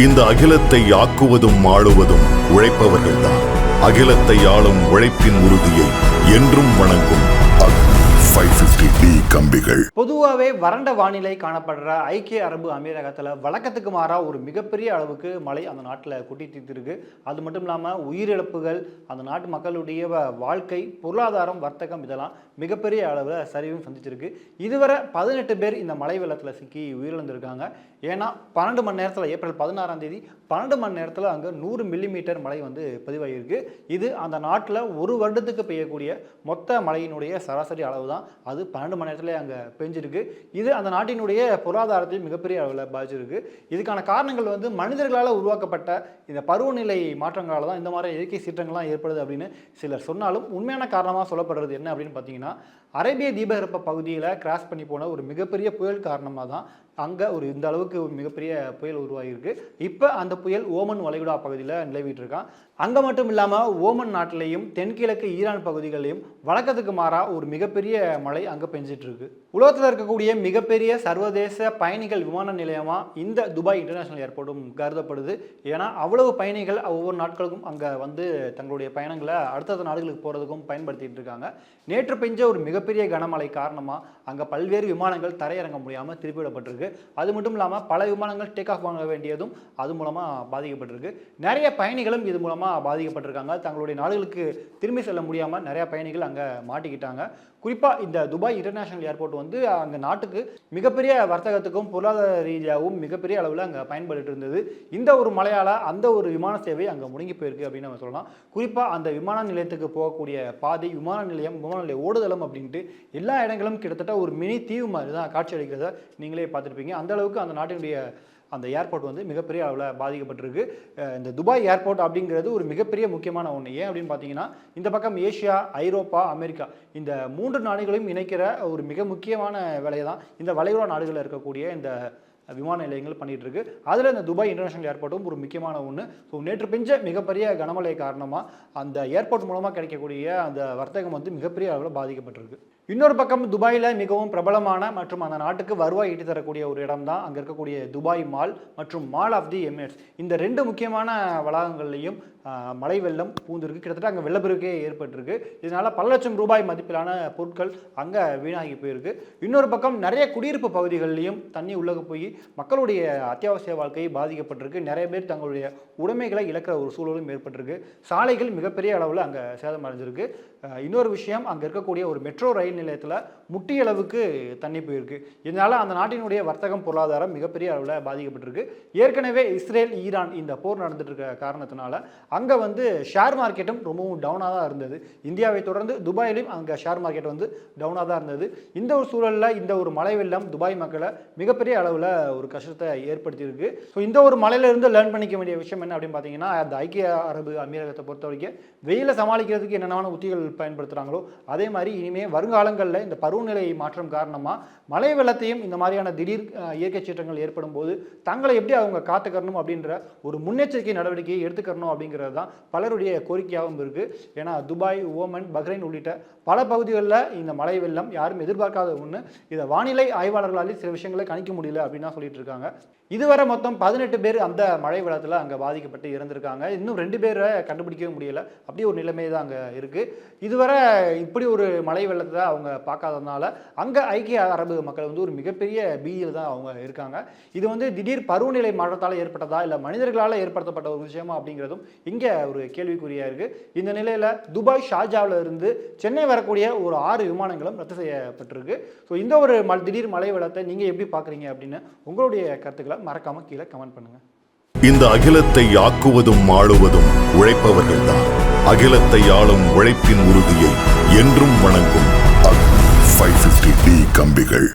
இந்த அகிலத்தை ஆக்குவதும் ஆளுவதும் உழைப்பவர்கள்தான். அகிலத்தை ஆளும் உழைப்பின் உறுதியை என்றும் வணங்கும். கம்பிகள். பொதுவாகவே வறண்ட வானிலை காணப்படுற ஐக்கிய அரபு அமீரகத்தில் வழக்கத்துக்கு மாறாக ஒரு மிகப்பெரிய அளவுக்கு மழை அந்த நாட்டில் கொட்டி தீர்த்திருக்கு அது மட்டும் இல்லாமல் உயிரிழப்புகள் அந்த நாட்டு மக்களுடைய வாழ்க்கை பொருளாதாரம் வர்த்தகம் இதெல்லாம் மிகப்பெரிய அளவில் சரிவும் சந்திச்சிருக்கு. இதுவரை பதினெட்டு பேர் இந்த மழை வெள்ளத்தில் சிக்கி உயிரிழந்திருக்காங்க. ஏன்னா பன்னெண்டு மணி நேரத்தில் ஏப்ரல் பதினாறாம் தேதி பன்னெண்டு மணி நேரத்தில் அங்கே நூறு மில்லிமீட்டர் மழை வந்து பதிவாகியிருக்கு இது அந்த நாட்டில் ஒரு வருடத்துக்கு பெய்யக்கூடிய மொத்த மழையினுடைய சராசரி அளவு தான் அது பன்னெண்டு மணி நேரத்தில் அங்கே பெஞ்சிருக்கு. இது அந்த நாட்டினுடைய பொருளாதாரத்தையும் மிகப்பெரிய அளவில் பாதிச்சிருக்கு. இதுக்கான காரணங்கள் வந்து மனிதர்களால் உருவாக்கப்பட்ட இந்த பருவநிலை மாற்றங்களால் தான் இந்த மாதிரி இயற்கை சீற்றங்கள்லாம் ஏற்படுது அப்படின்னு சிலர் சொன்னாலும் உண்மையான காரணமாக சொல்லப்படுறது என்ன அப்படின்னு பார்த்தீங்கன்னா அரேபிய தீபகற்ப பகுதியில் கிராஸ் பண்ணி போன ஒரு மிகப்பெரிய புயல் காரணமாக தான் அங்கே ஒரு இந்த அளவுக்கு மிகப்பெரிய புயல் உருவாகியிருக்கு. இப்போ அந்த புயல் ஓமன் வளைகுடா பகுதியில் நிலவிட்டு இருக்கான். அங்கே மட்டும் இல்லாமல் ஓமன் நாட்டிலையும் தென்கிழக்கு ஈரான் பகுதிகளையும் வழக்கத்துக்கு மாறாக ஒரு மிகப்பெரிய மழை அங்கே பெஞ்சிட்டு இருக்கு. உலகத்தில் இருக்கக்கூடிய மிகப்பெரிய சர்வதேச பயணிகள் விமான நிலையமாக இந்த துபாய் இன்டர்நேஷனல் ஏர்போர்ட்டும் கருதப்படுது. ஏன்னா அவ்வளவு பயணிகள் ஒவ்வொரு நாட்களுக்கும் அங்கே வந்து தங்களுடைய பயணங்களை அடுத்தடுத்த நாடுகளுக்கு போகிறதுக்கும் பயன்படுத்திட்டு இருக்காங்க. நேற்று பெஞ்ச ஒரு மிகப்பெரிய கனமழை காரணமாக அங்கே பல்வேறு விமானங்கள் தரையிறங்க முடியாமல் திருப்பிவிடப்பட்டிருக்கு. அது மட்டும் இல்லாமல் பல விமானங்கள் டேக் ஆஃப் வாங்க வேண்டியதும் அது மூலமாக பாதிக்கப்பட்டிருக்கு. நிறைய பயணிகளும் இது மூலமாக பாதிக்கப்பட்டிருக்காங்க. தங்களுடைய நாடுகளுக்கு திரும்பி செல்ல முடியாமல் நிறைய பயணிகள் அங்கே மாட்டிக்கிட்டாங்க. குறிப்பாக இந்த துபாய் இன்டர்நேஷனல் ஏர்போர்ட் வந்து அங்கே நாட்டுக்கு மிகப்பெரிய வர்த்தகத்துக்கும் பொருளாதார ரீதியாகவும் மிகப்பெரிய அளவில் அங்கே பயன்பட்டு இருந்தது. இந்த ஒரு மலையால் அந்த ஒரு விமான சேவை அங்கே முடங்கி போயிருக்கு அப்படின்னு நம்ம சொல்லலாம். குறிப்பாக அந்த விமான நிலையத்துக்கு போகக்கூடிய பாதை விமான நிலையம் விமான நிலைய ஓடுதளம் அப்படின்ட்டு எல்லா இடங்களும் கிட்டத்தட்ட ஒரு மினி தீவு மாதிரி தான் காட்சி அளிக்கிறத நீங்களே பார்த்துருப்பீங்க. அந்த அளவுக்கு அந்த நாட்டினுடைய அந்த ஏர்போர்ட் வந்து மிகப்பெரிய அளவில் பாதிக்கப்பட்டிருக்கு. இந்த துபாய் ஏர்போர்ட் அப்படிங்கிறது ஒரு மிகப்பெரிய முக்கியமான ஒன்று ஏன் அப்படின்னு பார்த்தீங்கன்னா இந்த பக்கம் ஏஷியா ஐரோப்பா அமெரிக்கா இந்த மூன்று நாடுகளையும் இணைக்கிற ஒரு மிக முக்கியமான வேலையை தான் இந்த வளைகுடா நாடுகளில் இருக்கக்கூடிய இந்த விமான நிலையங்கள் பண்ணிகிட்டு இருக்கு அதில் இந்த துபாய் இன்டர்நேஷனல் ஏர்போர்ட்டும் ஒரு முக்கியமான ஒன்று ஸோ நேற்று பெஞ்ச மிகப்பெரிய கனமழை காரணமாக அந்த ஏர்போர்ட் மூலமாக கிடைக்கக்கூடிய அந்த வர்த்தகம் வந்து மிகப்பெரிய அளவில் பாதிக்கப்பட்டிருக்கு. இன்னொரு பக்கம் துபாயில் மிகவும் பிரபலமான மற்றும் அந்த நாட்டுக்கு வருவாய் ஈட்டி தரக்கூடிய ஒரு இடம் தான் அங்கே இருக்கக்கூடிய துபாய் மால் மற்றும் மால் ஆஃப் தி எமிரேட்ஸ். இந்த ரெண்டு முக்கியமான வளாகங்கள்லையும் மழை வெள்ளம் பூந்திருக்கு. கிட்டத்தட்ட அங்கே வெள்ளப்பெருக்கே ஏற்பட்டிருக்கு. இதனால பல லட்சம் ரூபாய் மதிப்பிலான பொருட்கள் அங்கே வீணாகி போயிருக்கு. இன்னொரு பக்கம் நிறைய குடியிருப்பு பகுதிகளிலையும் தண்ணி உள்ளக போய் மக்களுடைய அத்தியாவசிய வாழ்க்கை பாதிக்கப்பட்டிருக்கு. நிறைய பேர் தங்களுடைய உடைமைகளை இழக்கிற ஒரு சூழலும் ஏற்பட்டிருக்கு. சாலைகள் மிகப்பெரிய அளவில் அங்கே சேதம் அடைஞ்சிருக்கு இன்னொரு விஷயம் அங்கே இருக்கக்கூடிய ஒரு மெட்ரோ ரயில் நிலையத்தில் முட்டியளவுக்கு தண்ணி போயிருக்கு. இதனால் அந்த நாட்டினுடைய வர்த்தகம் பொருளாதாரம் மிகப்பெரிய அளவில் பாதிக்கப்பட்டிருக்கு. ஏற்கனவே இஸ்ரேல் ஈரான் இந்த போர் நடந்துட்டு இருக்க காரணத்தினால அங்கே வந்து ஷேர் மார்க்கெட்டும் ரொம்பவும் டவுனாக தான் இருந்தது. இந்தியாவை தொடர்ந்து துபாயிலும் அங்கே ஷேர் மார்க்கெட் வந்து டவுனாக தான் இருந்தது. இந்த ஒரு சூழலில் இந்த ஒரு மழை வெள்ளம் துபாய் மக்களை மிகப்பெரிய அளவில் ஒரு கஷ்டத்தை ஏற்படுத்தியிருக்கு. ஸோ இந்த ஒரு மலையிலிருந்து லேர்ன் பண்ணிக்க வேண்டிய விஷயம் என்ன அப்படின்னு பார்த்தீங்கன்னா அந்த ஐக்கிய அரபு அமீரகத்தை பொறுத்த வரைக்கும் வெயிலை சமாளிக்கிறதுக்கு என்னென்ன உத்திகள் பயன்படுத்துகிறாங்களோ அதே மாதிரி இனிமேல் வருங்கால காலங்களில் இந்த பருவநிலை மாற்றம் காரணமாக மழை வெள்ளத்தையும் இந்த மாதிரியான திடீர் இயற்கை சீற்றங்கள் ஏற்படும் போது தங்களை எப்படி அவங்க காத்துக்கறணும் அப்படின்ற ஒரு முன்னெச்சரிக்கை நடவடிக்கையை எடுத்துக்கணும் அப்படிங்கிறது தான் பலருடைய கோரிக்கையாகவும் இருக்குது ஏன்னா துபாய் ஓமன் பஹ்ரைன் உள்ளிட்ட பல பகுதிகளில் இந்த மழை வெள்ளம் யாரும் எதிர்பார்க்காத ஒன்று இதை வானிலை ஆய்வாளர்களாலே சில விஷயங்களை கணிக்க முடியல அப்படின்னு சொல்லிட்டு இருக்காங்க. இதுவரை மொத்தம் பதினெட்டு பேர் அந்த மழை வெள்ளத்தில் அங்கே பாதிக்கப்பட்டு இறந்திருக்காங்க. இன்னும் ரெண்டு பேரை கண்டுபிடிக்கவே முடியல. அப்படி ஒரு நிலைமை தான் அங்கே இருக்குது இதுவரை இப்படி ஒரு மழை வெள்ளத்தை அவங்க பார்க்காததுனால அங்கே ஐக்கிய அரபு மக்கள் வந்து ஒரு மிகப்பெரிய பீதியில் தான் அவங்க இருக்காங்க. இது வந்து திடீர் பருவநிலை மாற்றத்தால் ஏற்பட்டதா இல்லை மனிதர்களால் ஏற்படுத்தப்பட்ட ஒரு விஷயமா அப்படிங்கிறதும் இங்கே ஒரு கேள்விக்குறியாக இருக்குது இந்த நிலையில் துபாய் ஷாஜாவில் இருந்து சென்னை வரக்கூடிய ஒரு ஆறு விமானங்களும் ரத்து செய்யப்பட்டிருக்கு. ஸோ இந்த ஒரு மல் திடீர் மழை வெள்ளத்தை நீங்கள் எப்படி பார்க்குறீங்க அப்படின்னு உங்களுடைய கருத்துக்களை மறக்காமல் கீழே கமெண்ட் பண்ணுங்கள் இந்த அகிலத்தை ஆக்குவதும் ஆளுவதும் உழைப்பவர்கள்தான். அகிலத்தை ஆளும் உழைப்பின் உறுதியை என்றும் வணங்கும் ஃபைவ் பிப்டி டி கம்பிகள்